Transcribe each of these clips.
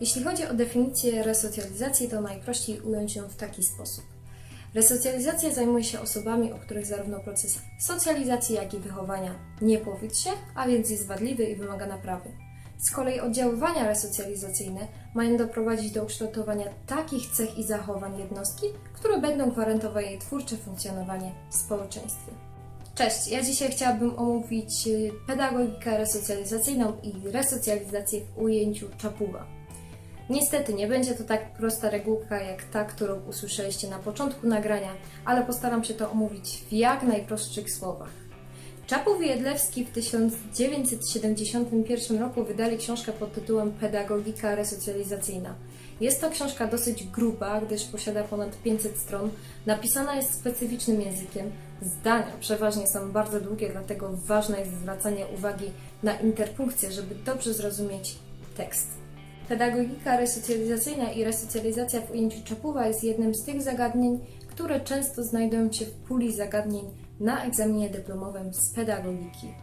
Jeśli chodzi o definicję resocjalizacji, to najprościej ująć ją w taki sposób. Resocjalizacja zajmuje się osobami, u których zarówno proces socjalizacji, jak i wychowania nie powiódł się, a więc jest wadliwy i wymaga naprawy. Z kolei oddziaływania resocjalizacyjne mają doprowadzić do ukształtowania takich cech i zachowań jednostki, które będą gwarantowały jej twórcze funkcjonowanie w społeczeństwie. Cześć, ja dzisiaj chciałabym omówić y, pedagogikę resocjalizacyjną i resocjalizację w ujęciu Czapuwa. Niestety nie będzie to tak prosta regułka jak ta, którą usłyszeliście na początku nagrania, ale postaram się to omówić w jak najprostszych słowach. Czapów i Jedlewski w 1971 roku wydali książkę pod tytułem Pedagogika resocjalizacyjna. Jest to książka dosyć gruba, gdyż posiada ponad 500 stron. Napisana jest specyficznym językiem. Zdania przeważnie są bardzo długie, dlatego ważne jest zwracanie uwagi na interpunkcję, żeby dobrze zrozumieć tekst. Pedagogika resocjalizacyjna i resocjalizacja w ujęciu Czapuwa jest jednym z tych zagadnień, które często znajdują się w puli zagadnień na egzaminie dyplomowym z pedagogiki.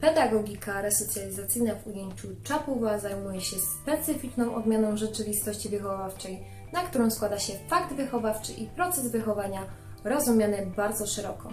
Pedagogika resocjalizacyjna w ujęciu Czapuwa zajmuje się specyficzną odmianą rzeczywistości wychowawczej, na którą składa się fakt wychowawczy i proces wychowania rozumiany bardzo szeroko.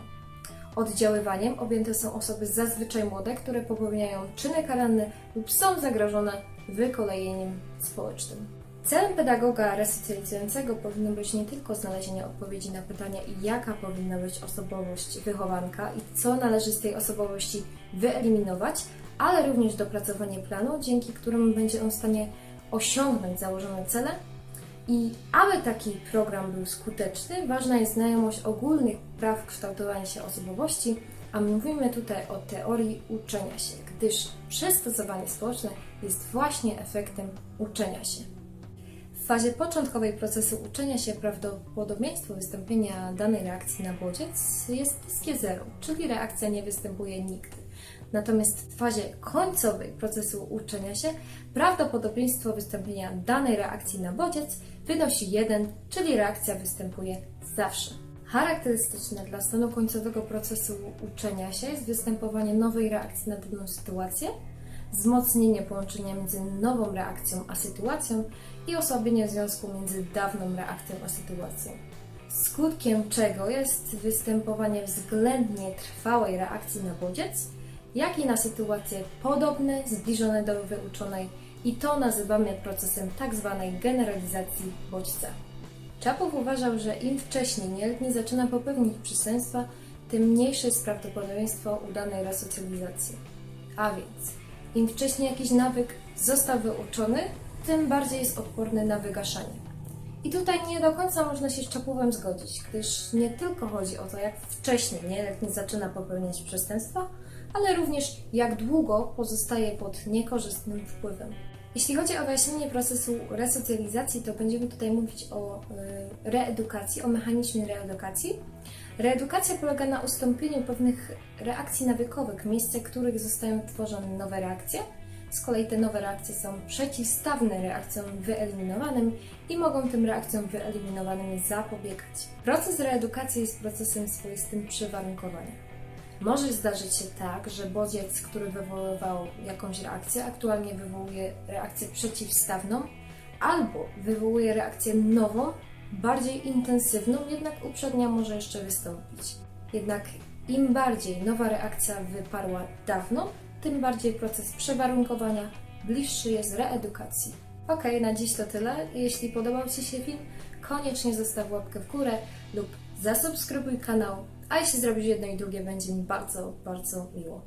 Oddziaływaniem objęte są osoby zazwyczaj młode, które popełniają czyny karalne lub są zagrożone wykolejeniem społecznym. Celem pedagoga resocjalizującego powinno być nie tylko znalezienie odpowiedzi na pytanie, jaka powinna być osobowość wychowanka i co należy z tej osobowości wyeliminować, ale również dopracowanie planu, dzięki któremu będzie on w stanie osiągnąć założone cele i aby taki program był skuteczny, ważna jest znajomość ogólnych praw kształtowania się osobowości, a mówimy tutaj o teorii uczenia się, gdyż przystosowanie społeczne jest właśnie efektem uczenia się. W fazie początkowej procesu uczenia się prawdopodobieństwo wystąpienia danej reakcji na bodziec jest niskie zero, czyli reakcja nie występuje nigdy. Natomiast w fazie końcowej procesu uczenia się prawdopodobieństwo wystąpienia danej reakcji na bodziec wynosi 1, czyli reakcja występuje zawsze. Charakterystyczne dla stanu końcowego procesu uczenia się jest występowanie nowej reakcji na daną sytuację, wzmocnienie połączenia między nową reakcją a sytuacją i osłabienie związku między dawną reakcją a sytuacją. Skutkiem czego jest występowanie względnie trwałej reakcji na bodziec, jak i na sytuacje podobne, zbliżone do wyuczonej i to nazywamy procesem tzw. generalizacji bodźca. Czapow uważał, że im wcześniej nieletni zaczyna popełnić przestępstwa, tym mniejsze jest prawdopodobieństwo udanej resocjalizacji. A więc, im wcześniej jakiś nawyk został wyuczony, tym bardziej jest odporny na wygaszanie. I tutaj nie do końca można się z Czapówem zgodzić, gdyż nie tylko chodzi o to, jak wcześnie nieletni zaczyna popełniać przestępstwa, ale również jak długo pozostaje pod niekorzystnym wpływem. Jeśli chodzi o wyjaśnienie procesu resocjalizacji, to będziemy tutaj mówić o y, reedukacji, o mechanizmie reedukacji. Reedukacja polega na ustąpieniu pewnych reakcji nawykowych, w miejsce których zostają tworzone nowe reakcje. Z kolei te nowe reakcje są przeciwstawne reakcjom wyeliminowanym i mogą tym reakcjom wyeliminowanym zapobiegać. Proces reedukacji jest procesem swoistym przywarunkowania. Może zdarzyć się tak, że bodziec, który wywoływał jakąś reakcję, aktualnie wywołuje reakcję przeciwstawną, albo wywołuje reakcję nową, bardziej intensywną, jednak uprzednia może jeszcze wystąpić. Jednak im bardziej nowa reakcja wyparła dawno, tym bardziej proces przewarunkowania bliższy jest reedukacji. Ok, na dziś to tyle. Jeśli podobał Ci się film, koniecznie zostaw łapkę w górę lub zasubskrybuj kanał, a jeśli zrobisz jedno i drugie, będzie mi bardzo, bardzo miło.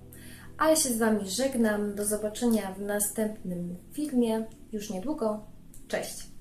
A ja się z Wami żegnam. Do zobaczenia w następnym filmie już niedługo. Cześć!